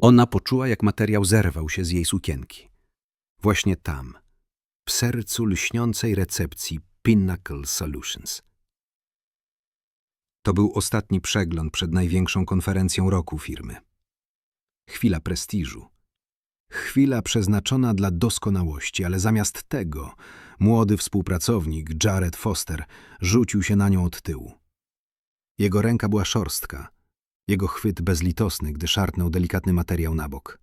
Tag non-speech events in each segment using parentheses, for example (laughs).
Ona poczuła, jak materiał zerwał się z jej sukienki. Właśnie tam, w sercu lśniącej recepcji Pinnacle Solutions. To był ostatni przegląd przed największą konferencją roku firmy. Chwila prestiżu. Chwila przeznaczona dla doskonałości, ale zamiast tego młody współpracownik Jared Foster rzucił się na nią od tyłu. Jego ręka była szorstka, jego chwyt bezlitosny, gdy szarpnął delikatny materiał na bok.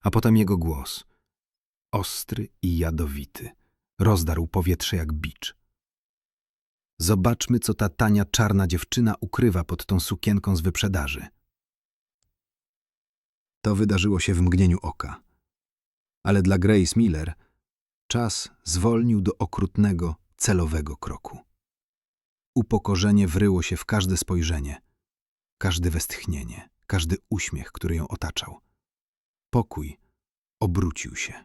A potem jego głos, ostry i jadowity, rozdarł powietrze jak bicz. Zobaczmy, co ta tania czarna dziewczyna ukrywa pod tą sukienką z wyprzedaży. To wydarzyło się w mgnieniu oka. Ale dla Grace Miller czas zwolnił do okrutnego, celowego kroku. Upokorzenie wryło się w każde spojrzenie, każde westchnienie, każdy uśmiech, który ją otaczał. Pokój obrócił się.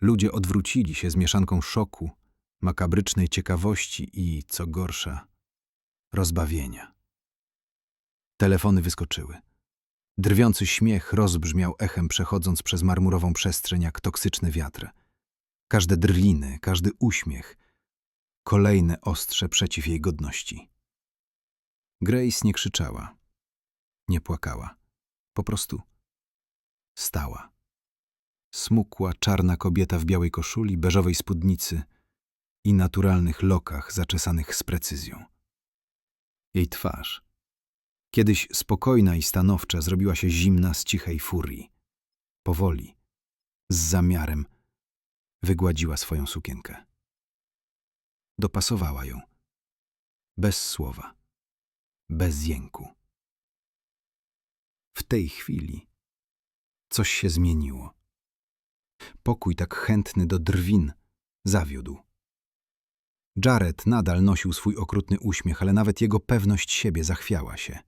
Ludzie odwrócili się z mieszanką szoku, makabrycznej ciekawości i, co gorsza, rozbawienia. Telefony wyskoczyły. Drwiący śmiech rozbrzmiał echem przechodząc przez marmurową przestrzeń jak toksyczny wiatr. Każde drliny, każdy uśmiech, kolejne ostrze przeciw jej godności. Grace nie krzyczała, nie płakała, po prostu stała. Smukła, czarna kobieta w białej koszuli, beżowej spódnicy i naturalnych lokach zaczesanych z precyzją. Jej twarz, kiedyś spokojna i stanowcza, zrobiła się zimna z cichej furii. Powoli, z zamiarem, wygładziła swoją sukienkę. Dopasowała ją. Bez słowa. Bez jęku. W tej chwili coś się zmieniło. Pokój tak chętny do drwin zawiódł. Jared nadal nosił swój okrutny uśmiech, ale nawet jego pewność siebie zachwiała się.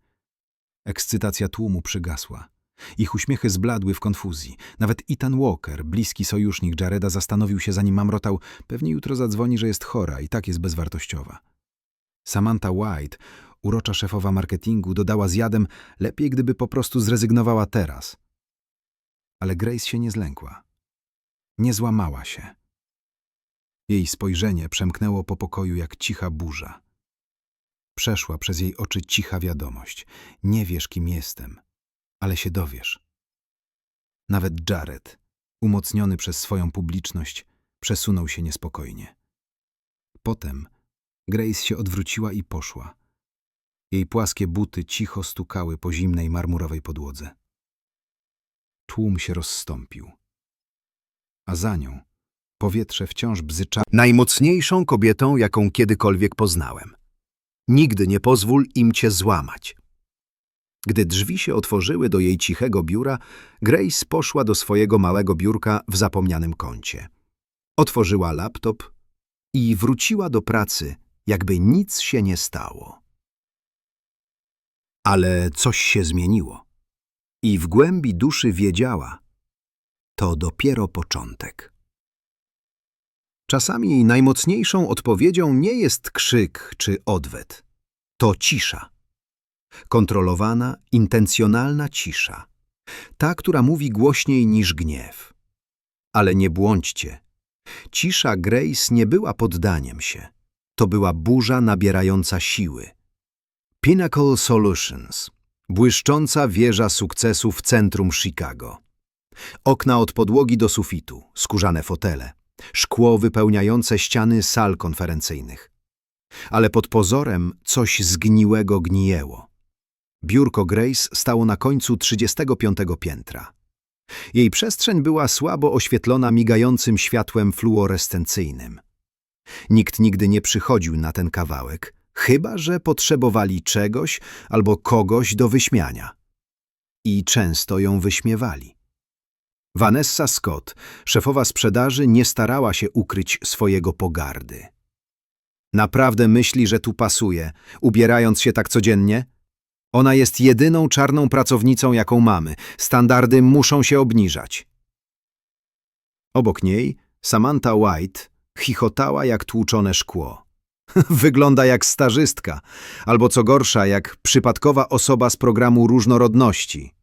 Ekscytacja tłumu przygasła. Ich uśmiechy zbladły w konfuzji. Nawet Ethan Walker, bliski sojusznik Jareda, zastanowił się, zanim mamrotał, pewnie jutro zadzwoni, że jest chora i tak jest bezwartościowa. Samantha White, urocza szefowa marketingu, dodała z jadem, lepiej gdyby po prostu zrezygnowała teraz. Ale Grace się nie zlękła. Nie złamała się. Jej spojrzenie przemknęło po pokoju jak cicha burza. Przeszła przez jej oczy cicha wiadomość. Nie wiesz, kim jestem, ale się dowiesz. Nawet Jared, umocniony przez swoją publiczność, przesunął się niespokojnie. Potem Grace się odwróciła i poszła. Jej płaskie buty cicho stukały po zimnej marmurowej podłodze. Tłum się rozstąpił. A za nią powietrze wciąż bzycza. najmocniejszą kobietą, jaką kiedykolwiek poznałem. Nigdy nie pozwól im cię złamać. Gdy drzwi się otworzyły do jej cichego biura, Grace poszła do swojego małego biurka w zapomnianym kącie. Otworzyła laptop i wróciła do pracy, jakby nic się nie stało. Ale coś się zmieniło. I w głębi duszy wiedziała, to dopiero początek. Czasami najmocniejszą odpowiedzią nie jest krzyk czy odwet. To cisza. Kontrolowana, intencjonalna cisza. Ta, która mówi głośniej niż gniew. Ale nie błądźcie. Cisza Grace nie była poddaniem się. To była burza nabierająca siły. Pinnacle Solutions. Błyszcząca wieża sukcesu w centrum Chicago. Okna od podłogi do sufitu, skórzane fotele, szkło wypełniające ściany sal konferencyjnych. Ale pod pozorem coś zgniłego gnijeło. Biurko Grace stało na końcu 35 piętra. Jej przestrzeń była słabo oświetlona migającym światłem fluorescencyjnym. Nikt nigdy nie przychodził na ten kawałek, chyba że potrzebowali czegoś albo kogoś do wyśmiania. I często ją wyśmiewali. Vanessa Scott, szefowa sprzedaży, nie starała się ukryć swojego pogardy. Naprawdę myśli, że tu pasuje, ubierając się tak codziennie? Ona jest jedyną czarną pracownicą, jaką mamy. Standardy muszą się obniżać. Obok niej Samantha White chichotała jak tłuczone szkło. (laughs) Wygląda jak starzystka, albo co gorsza, jak przypadkowa osoba z programu różnorodności.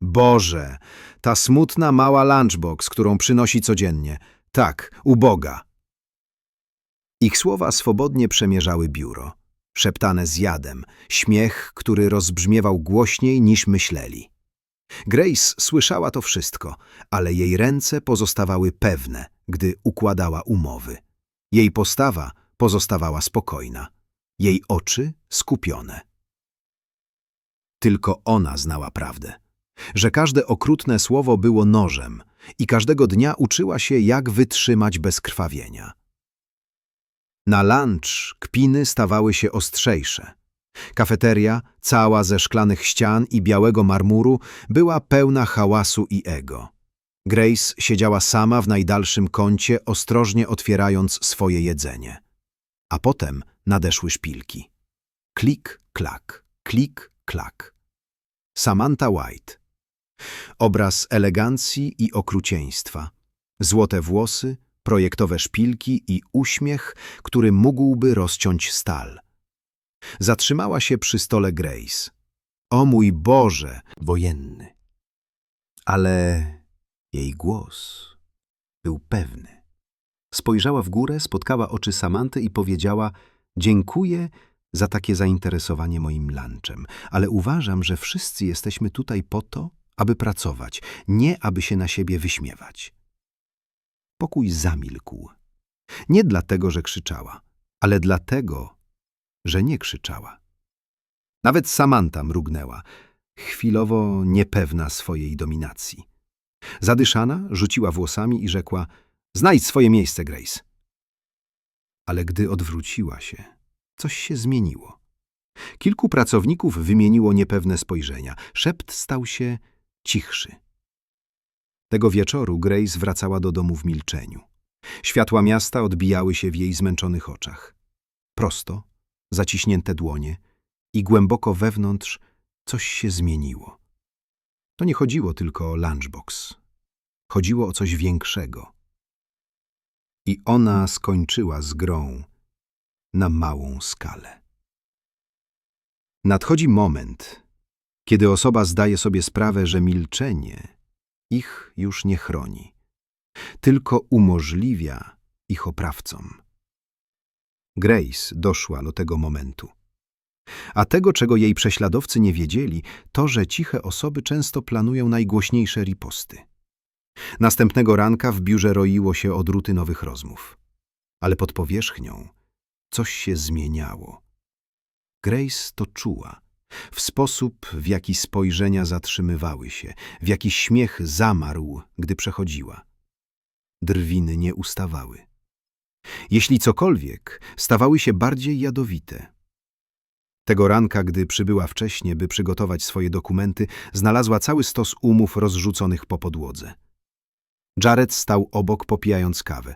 Boże, ta smutna mała lunchbox, którą przynosi codziennie. Tak, uboga. Ich słowa swobodnie przemierzały biuro. Szeptane z jadem, śmiech, który rozbrzmiewał głośniej niż myśleli. Grace słyszała to wszystko, ale jej ręce pozostawały pewne, gdy układała umowy. Jej postawa pozostawała spokojna, jej oczy skupione. Tylko ona znała prawdę, że każde okrutne słowo było nożem i każdego dnia uczyła się, jak wytrzymać bez krwawienia. Na lunch kpiny stawały się ostrzejsze. Kafeteria, cała ze szklanych ścian i białego marmuru, była pełna hałasu i ego. Grace siedziała sama w najdalszym kącie, ostrożnie otwierając swoje jedzenie. A potem nadeszły szpilki. Klik, klak, klik, klak. Samantha White. Obraz elegancji i okrucieństwa. Złote włosy, projektowe szpilki i uśmiech, który mógłby rozciąć stal. Zatrzymała się przy stole Grace. O mój Boże, wojenny. Ale jej głos był pewny. Spojrzała w górę, spotkała oczy Samanty i powiedziała: Dziękuję za takie zainteresowanie moim lunchem, ale uważam, że wszyscy jesteśmy tutaj po to, aby pracować, nie aby się na siebie wyśmiewać. Pokój zamilkł. Nie dlatego, że krzyczała, ale dlatego, że nie krzyczała. Nawet Samantha mrugnęła, chwilowo niepewna swojej dominacji. Zadyszana rzuciła włosami i rzekła: Znajdź swoje miejsce, Grace. Ale gdy odwróciła się, coś się zmieniło. Kilku pracowników wymieniło niepewne spojrzenia. Szept stał się cichszy. Tego wieczoru Grace wracała do domu w milczeniu. Światła miasta odbijały się w jej zmęczonych oczach. Prosto, zaciśnięte dłonie i głęboko wewnątrz coś się zmieniło. To nie chodziło tylko o lunchbox. Chodziło o coś większego. I ona skończyła z grą na małą skalę. Nadchodzi moment, kiedy osoba zdaje sobie sprawę, że milczenie ich już nie chroni, tylko umożliwia ich oprawcom. Grace doszła do tego momentu. A tego, czego jej prześladowcy nie wiedzieli, to, że ciche osoby często planują najgłośniejsze riposty. Następnego ranka w biurze roiło się od rutynowych rozmów. Ale pod powierzchnią coś się zmieniało. Grace to czuła. W sposób, w jaki spojrzenia zatrzymywały się, w jaki śmiech zamarł, gdy przechodziła. Drwiny nie ustawały. Jeśli cokolwiek, stawały się bardziej jadowite. Tego ranka, gdy przybyła wcześnie, by przygotować swoje dokumenty, znalazła cały stos umów rozrzuconych po podłodze. Jared stał obok, popijając kawę.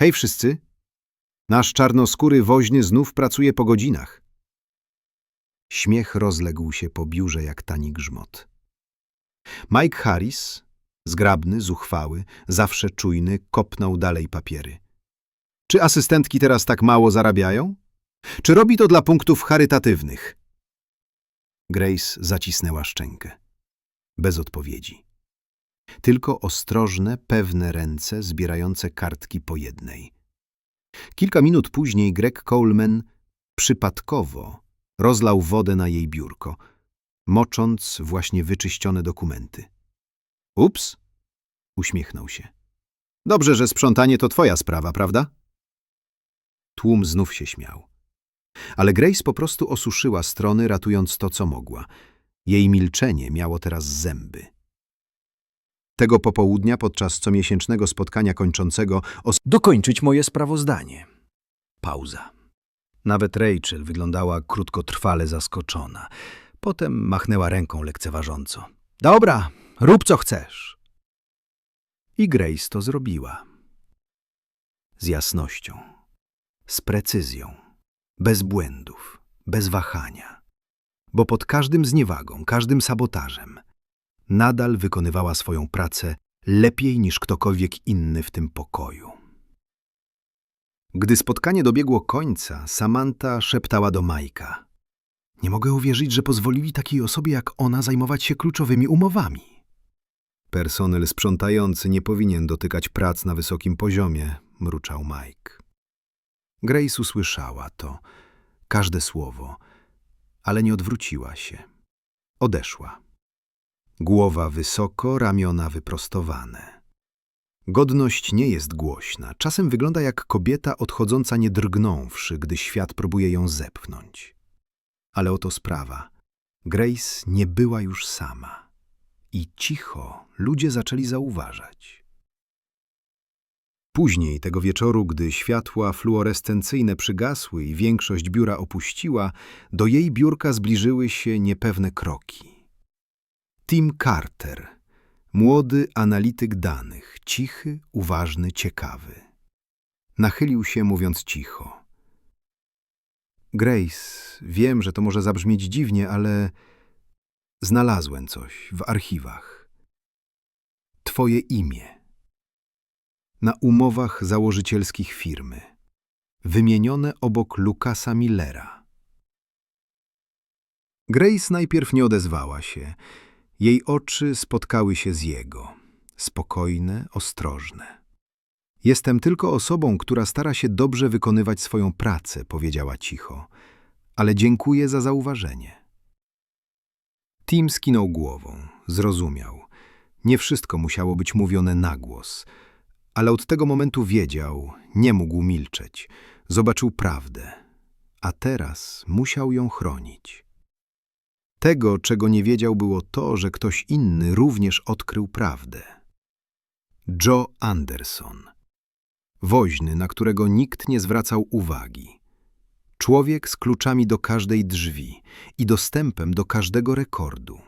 Hej wszyscy! Nasz czarnoskóry woźny znów pracuje po godzinach. Śmiech rozległ się po biurze jak tani grzmot. Mike Harris, zgrabny, zuchwały, zawsze czujny, kopnął dalej papiery. Czy asystentki teraz tak mało zarabiają? Czy robi to dla punktów charytatywnych? Grace zacisnęła szczękę. Bez odpowiedzi. Tylko ostrożne, pewne ręce zbierające kartki po jednej. Kilka minut później Greg Coleman przypadkowo rozlał wodę na jej biurko, mocząc właśnie wyczyścione dokumenty. Ups, uśmiechnął się. Dobrze, że sprzątanie to twoja sprawa, prawda? Tłum znów się śmiał. Ale Grace po prostu osuszyła strony, ratując to, co mogła. Jej milczenie miało teraz zęby. Tego popołudnia, podczas comiesięcznego spotkania kończącego, os- Dokończyć moje sprawozdanie. Pauza. Nawet Rachel wyglądała krótkotrwale zaskoczona. Potem machnęła ręką lekceważąco. Dobra, rób co chcesz. I Grace to zrobiła. Z jasnością, z precyzją, bez błędów, bez wahania. Bo pod każdym zniewagą, każdym sabotażem nadal wykonywała swoją pracę lepiej niż ktokolwiek inny w tym pokoju. Gdy spotkanie dobiegło końca, Samantha szeptała do Majka. Nie mogę uwierzyć, że pozwolili takiej osobie jak ona zajmować się kluczowymi umowami. Personel sprzątający nie powinien dotykać prac na wysokim poziomie, mruczał Mike. Grace usłyszała to, każde słowo, ale nie odwróciła się. Odeszła. Głowa wysoko, ramiona wyprostowane. Godność nie jest głośna. Czasem wygląda jak kobieta odchodząca nie drgnąwszy, gdy świat próbuje ją zepchnąć. Ale oto sprawa. Grace nie była już sama. I cicho ludzie zaczęli zauważać. Później tego wieczoru, gdy światła fluorescencyjne przygasły i większość biura opuściła, do jej biurka zbliżyły się niepewne kroki. Tim Carter, młody analityk danych, cichy, uważny, ciekawy. Nachylił się, mówiąc cicho. Grace, wiem, że to może zabrzmieć dziwnie, ale znalazłem coś w archiwach. Twoje imię. Na umowach założycielskich firmy. Wymienione obok Lukasa Millera. Grace najpierw nie odezwała się. Jej oczy spotkały się z jego. Spokojne, ostrożne. Jestem tylko osobą, która stara się dobrze wykonywać swoją pracę, powiedziała cicho. Ale dziękuję za zauważenie. Tim skinął głową, zrozumiał. Nie wszystko musiało być mówione na głos, ale od tego momentu wiedział, nie mógł milczeć. Zobaczył prawdę, a teraz musiał ją chronić. Tego, czego nie wiedział, było to, że ktoś inny również odkrył prawdę. Joe Anderson. Woźny, na którego nikt nie zwracał uwagi. Człowiek z kluczami do każdej drzwi i dostępem do każdego rekordu.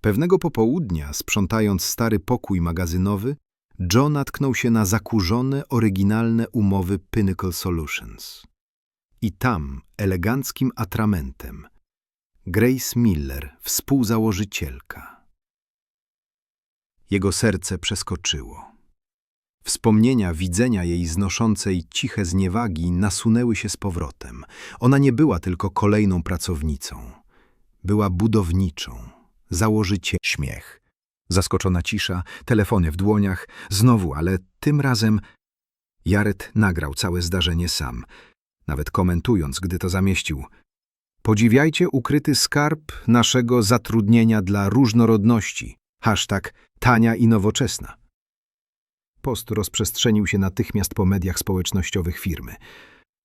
Pewnego popołudnia, sprzątając stary pokój magazynowy, Joe natknął się na zakurzone, oryginalne umowy Pinnacle Solutions. I tam, eleganckim atramentem, Grace Miller, współzałożycielka. Jego serce przeskoczyło. Wspomnienia widzenia jej znoszącej ciche zniewagi nasunęły się z powrotem. Ona nie była tylko kolejną pracownicą. Była budowniczą, założycielką. Śmiech. Zaskoczona cisza, telefony w dłoniach, znowu, ale tym razem Jared nagrał całe zdarzenie sam, nawet komentując, gdy to zamieścił. Podziwiajcie ukryty skarb naszego zatrudnienia dla różnorodności. Hashtag tania i nowoczesna. Post rozprzestrzenił się natychmiast po mediach społecznościowych firmy.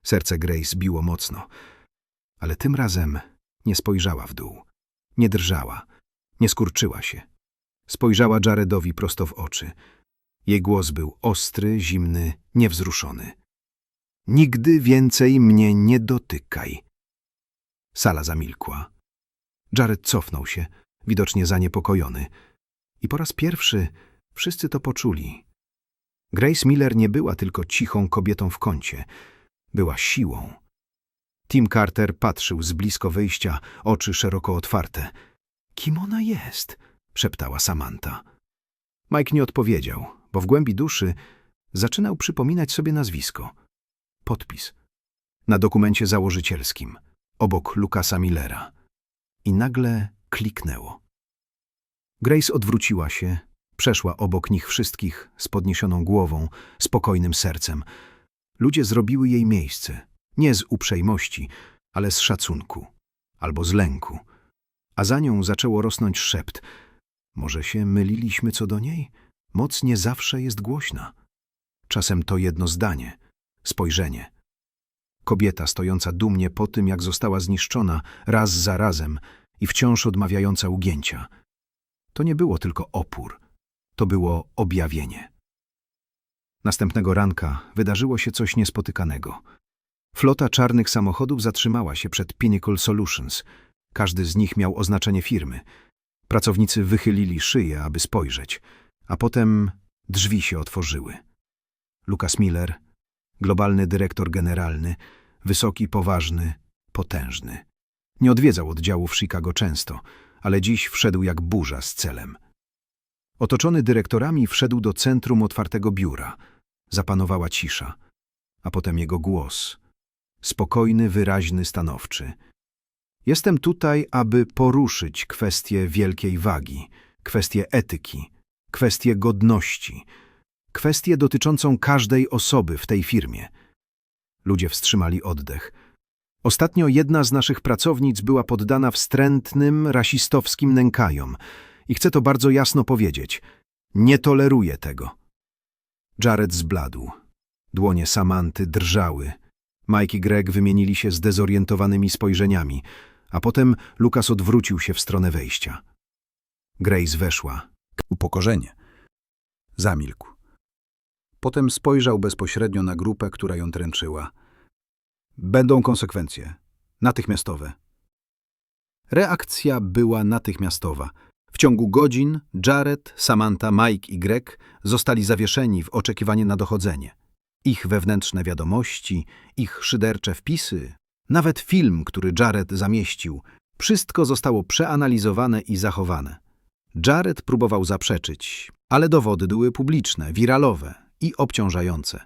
Serce Grace biło mocno, ale tym razem nie spojrzała w dół, nie drżała, nie skurczyła się. Spojrzała Jaredowi prosto w oczy. Jej głos był ostry, zimny, niewzruszony. Nigdy więcej mnie nie dotykaj. Sala zamilkła. Jared cofnął się, widocznie zaniepokojony. I po raz pierwszy wszyscy to poczuli. Grace Miller nie była tylko cichą kobietą w kącie. Była siłą. Tim Carter patrzył z blisko wyjścia, oczy szeroko otwarte. Kim ona jest? szeptała Samantha. Mike nie odpowiedział, bo w głębi duszy zaczynał przypominać sobie nazwisko. Podpis. Na dokumencie założycielskim, obok Lukasa Millera. I nagle kliknęło. Grace odwróciła się, przeszła obok nich wszystkich z podniesioną głową, spokojnym sercem. Ludzie zrobiły jej miejsce, nie z uprzejmości, ale z szacunku albo z lęku. A za nią zaczęło rosnąć szept. Może się myliliśmy co do niej? Moc nie zawsze jest głośna. Czasem to jedno zdanie, spojrzenie. Kobieta stojąca dumnie po tym, jak została zniszczona raz za razem i wciąż odmawiająca ugięcia. To nie było tylko opór, to było objawienie. Następnego ranka wydarzyło się coś niespotykanego. Flota czarnych samochodów zatrzymała się przed Pinnacle Solutions. Każdy z nich miał oznaczenie firmy. Pracownicy wychylili szyję, aby spojrzeć, a potem drzwi się otworzyły. Lucas Miller, globalny dyrektor generalny, wysoki, poważny, potężny. Nie odwiedzał oddziałów w Chicago często, ale dziś wszedł jak burza z celem. Otoczony dyrektorami wszedł do centrum otwartego biura. Zapanowała cisza, a potem jego głos. Spokojny, wyraźny, stanowczy. Jestem tutaj, aby poruszyć kwestie wielkiej wagi, kwestie etyki, kwestie godności, kwestię dotyczącą każdej osoby w tej firmie. Ludzie wstrzymali oddech. Ostatnio jedna z naszych pracownic była poddana wstrętnym, rasistowskim nękajom i chcę to bardzo jasno powiedzieć. Nie toleruję tego. Jared zbladł. Dłonie Samanty drżały. Mike i Greg wymienili się zdezorientowanymi spojrzeniami, a potem Lukas odwrócił się w stronę wejścia. Grace weszła. Upokorzenie. Zamilkł. Potem spojrzał bezpośrednio na grupę, która ją dręczyła. Będą konsekwencje. Natychmiastowe. Reakcja była natychmiastowa. W ciągu godzin Jared, Samantha, Mike i Greg zostali zawieszeni w oczekiwaniu na dochodzenie. Ich wewnętrzne wiadomości, ich szydercze wpisy, nawet film, który Jared zamieścił, wszystko zostało przeanalizowane i zachowane. Jared próbował zaprzeczyć, ale dowody były publiczne, wiralowe i obciążające.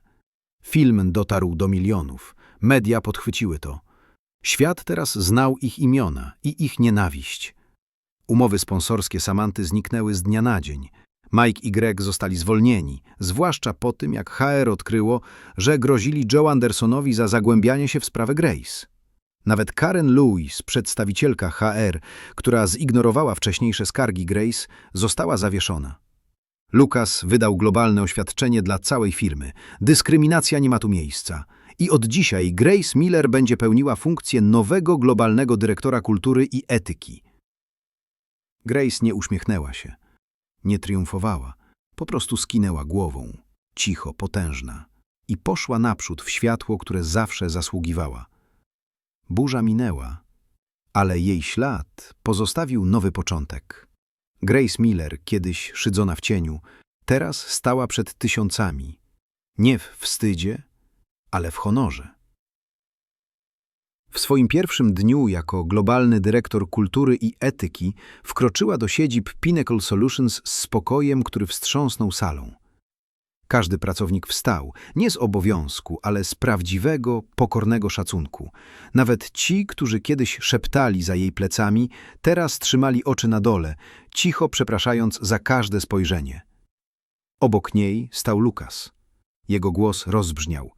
Film dotarł do milionów, media podchwyciły to. Świat teraz znał ich imiona i ich nienawiść. Umowy sponsorskie Samanty zniknęły z dnia na dzień. Mike i Greg zostali zwolnieni, zwłaszcza po tym, jak HR odkryło, że grozili Joe Andersonowi za zagłębianie się w sprawę Grace. Nawet Karen Lewis, przedstawicielka HR, która zignorowała wcześniejsze skargi Grace, została zawieszona. Lucas wydał globalne oświadczenie dla całej firmy. Dyskryminacja nie ma tu miejsca. I od dzisiaj Grace Miller będzie pełniła funkcję nowego globalnego dyrektora kultury i etyki. Grace nie uśmiechnęła się. Nie triumfowała. Po prostu skinęła głową, cicho, potężna. I poszła naprzód w światło, które zawsze zasługiwała. Burza minęła, ale jej ślad pozostawił nowy początek. Grace Miller, kiedyś szydzona w cieniu, teraz stała przed tysiącami. Nie w wstydzie, ale w honorze. W swoim pierwszym dniu jako globalny dyrektor kultury i etyki wkroczyła do siedzib Pinnacle Solutions z spokojem, który wstrząsnął salą. Każdy pracownik wstał, nie z obowiązku, ale z prawdziwego, pokornego szacunku. Nawet ci, którzy kiedyś szeptali za jej plecami, teraz trzymali oczy na dole, cicho przepraszając za każde spojrzenie. Obok niej stał Lukas. Jego głos rozbrzmiał.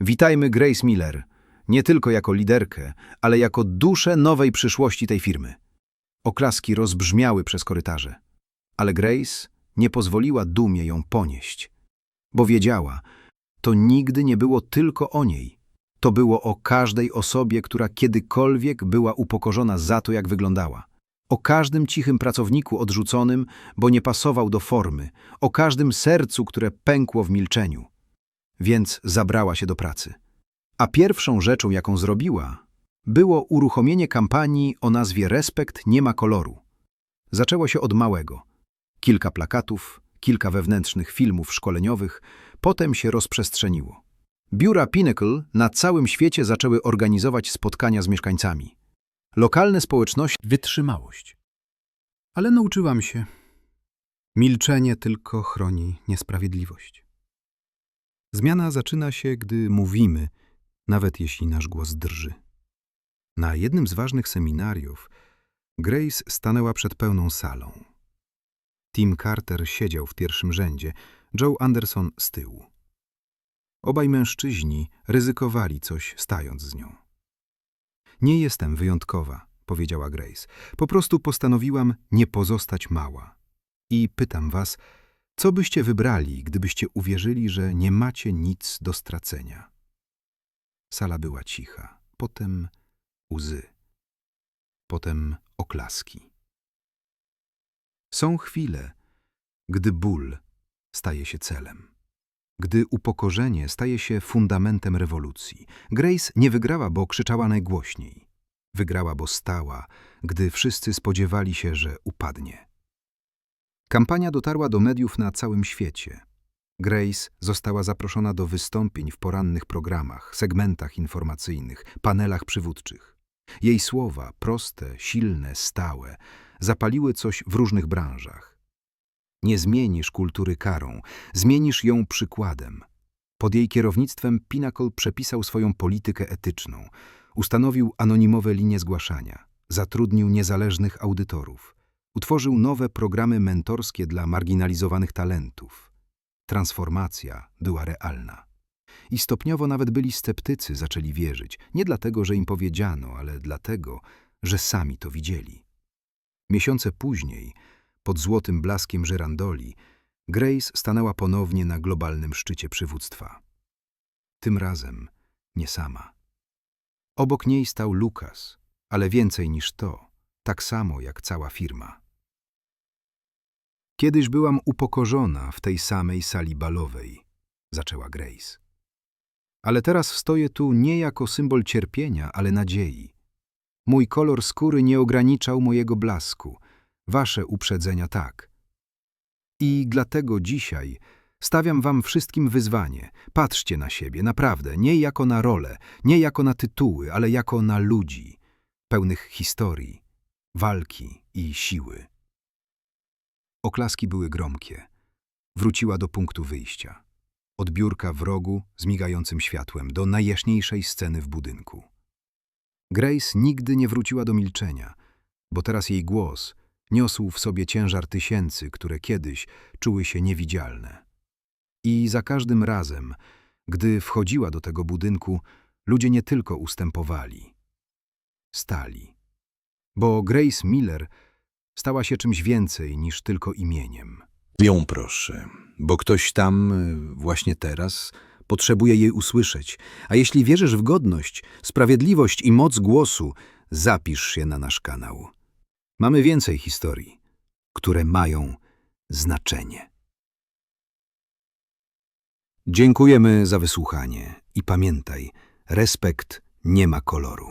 Witajmy Grace Miller, nie tylko jako liderkę, ale jako duszę nowej przyszłości tej firmy. Oklaski rozbrzmiały przez korytarze. Ale Grace nie pozwoliła dumie ją ponieść bo wiedziała, to nigdy nie było tylko o niej. To było o każdej osobie, która kiedykolwiek była upokorzona za to, jak wyglądała. O każdym cichym pracowniku odrzuconym, bo nie pasował do formy. O każdym sercu, które pękło w milczeniu. Więc zabrała się do pracy. A pierwszą rzeczą, jaką zrobiła, było uruchomienie kampanii o nazwie Respekt nie ma koloru. Zaczęło się od małego. Kilka plakatów, kilka wewnętrznych filmów szkoleniowych, potem się rozprzestrzeniło. Biura Pinnacle na całym świecie zaczęły organizować spotkania z mieszkańcami. Lokalne społeczności wytrzymałość. Ale nauczyłam się. Milczenie tylko chroni niesprawiedliwość. Zmiana zaczyna się, gdy mówimy, nawet jeśli nasz głos drży. Na jednym z ważnych seminariów Grace stanęła przed pełną salą. Tim Carter siedział w pierwszym rzędzie, Joe Anderson z tyłu. Obaj mężczyźni ryzykowali coś, stając z nią. Nie jestem wyjątkowa, powiedziała Grace. Po prostu postanowiłam nie pozostać mała. I pytam was, co byście wybrali, gdybyście uwierzyli, że nie macie nic do stracenia? Sala była cicha, potem łzy, potem oklaski. Są chwile, gdy ból staje się celem. Gdy upokorzenie staje się fundamentem rewolucji. Grace nie wygrała, bo krzyczała najgłośniej. Wygrała, bo stała, gdy wszyscy spodziewali się, że upadnie. Kampania dotarła do mediów na całym świecie. Grace została zaproszona do wystąpień w porannych programach, segmentach informacyjnych, panelach przywódczych. Jej słowa, proste, silne, stałe, zapaliły coś w różnych branżach. Nie zmienisz kultury karą, zmienisz ją przykładem. Pod jej kierownictwem Pinnacle przepisał swoją politykę etyczną, ustanowił anonimowe linie zgłaszania, zatrudnił niezależnych audytorów. Utworzył nowe programy mentorskie dla marginalizowanych talentów. Transformacja była realna. I stopniowo nawet byli sceptycy zaczęli wierzyć, nie dlatego, że im powiedziano, ale dlatego, że sami to widzieli. Miesiące później, pod złotym blaskiem żerandoli, Grace stanęła ponownie na globalnym szczycie przywództwa. Tym razem nie sama. Obok niej stał Lukas, ale więcej niż to, tak samo jak cała firma. Kiedyś byłam upokorzona w tej samej sali balowej, zaczęła Grace. Ale teraz stoję tu nie jako symbol cierpienia, ale nadziei. Mój kolor skóry nie ograniczał mojego blasku, wasze uprzedzenia tak. I dlatego dzisiaj stawiam wam wszystkim wyzwanie. Patrzcie na siebie, naprawdę, nie jako na rolę, nie jako na tytuły, ale jako na ludzi, pełnych historii, walki i siły. Oklaski były gromkie. Wróciła do punktu wyjścia. Od biurka w rogu z migającym światłem do najjaśniejszej sceny w budynku. Grace nigdy nie wróciła do milczenia, bo teraz jej głos niosł w sobie ciężar tysięcy, które kiedyś czuły się niewidzialne. I za każdym razem, gdy wchodziła do tego budynku, ludzie nie tylko ustępowali, stali. Bo Grace Miller stała się czymś więcej niż tylko imieniem. Ją proszę, bo ktoś tam, y, właśnie teraz, potrzebuje jej usłyszeć. A jeśli wierzysz w godność, sprawiedliwość i moc głosu, zapisz się na nasz kanał. Mamy więcej historii, które mają znaczenie. Dziękujemy za wysłuchanie i pamiętaj, respekt nie ma koloru.